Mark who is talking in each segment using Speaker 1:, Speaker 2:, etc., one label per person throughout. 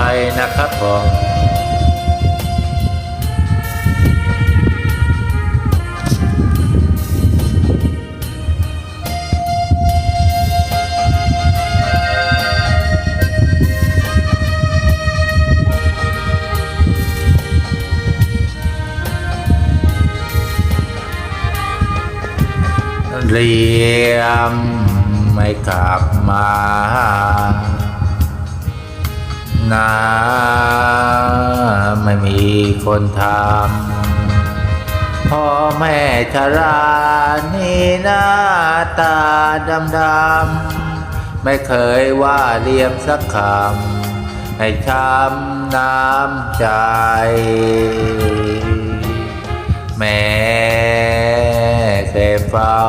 Speaker 1: ไปนะครับผมเรียมไม่กลับมา นาไม่มีคนทำพ่อแม่ชรานี่หน้าตาดำดำๆไม่เคยว่าเลียมสักคำให้ช้ำน้ำใจ แม่เคยเฝ้า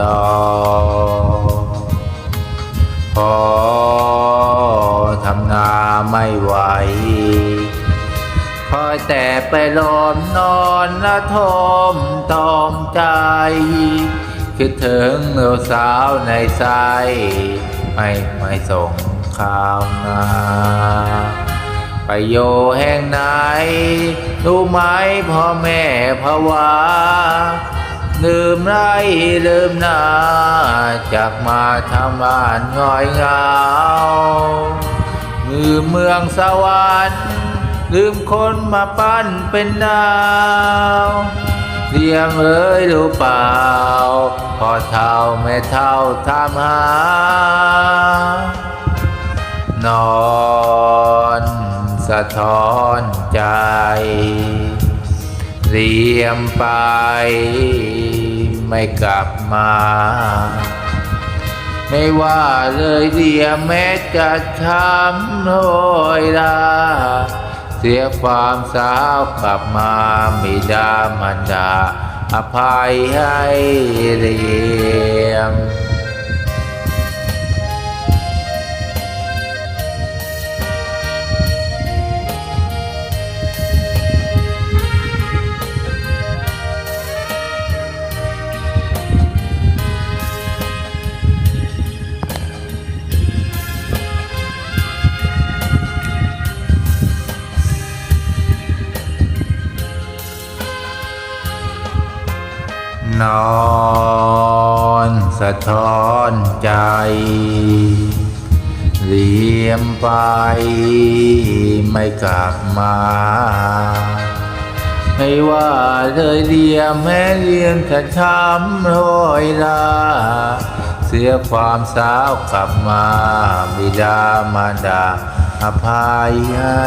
Speaker 1: รอ ไม่ไหวคอยแต่ไปลมนอนละทมตอมใจ คิดถึงเราสาวในใจไม่ไม่ส่งข่าวนาไปโยแห่งไหน รู้ไหมพ่อแม่ภาวาลืมไรลืมหนาจากมาทำบ้านง่อยเงา ลืมเมืองสวรรค์ลืมคนมาปั้นเป็นดาวเรียมเอ้ยรู้เปล่า พอเท่าแม่เท่าทำหานอนสะท้อนใจเรียมไปไม่กลับมา ไม่ว่าเลยเดียแม้จะช้ำโรยลาเสียความสาวกลับมาไม่ดามันดาอภัยให้เนอนสะท้อนใจเลียมไปไม่กลับมา ไม่ว่าเลยเลียมแม้เลียมจะช้ำโรยลาเสียความสาวกลับมาบิดามารดาอภัยให้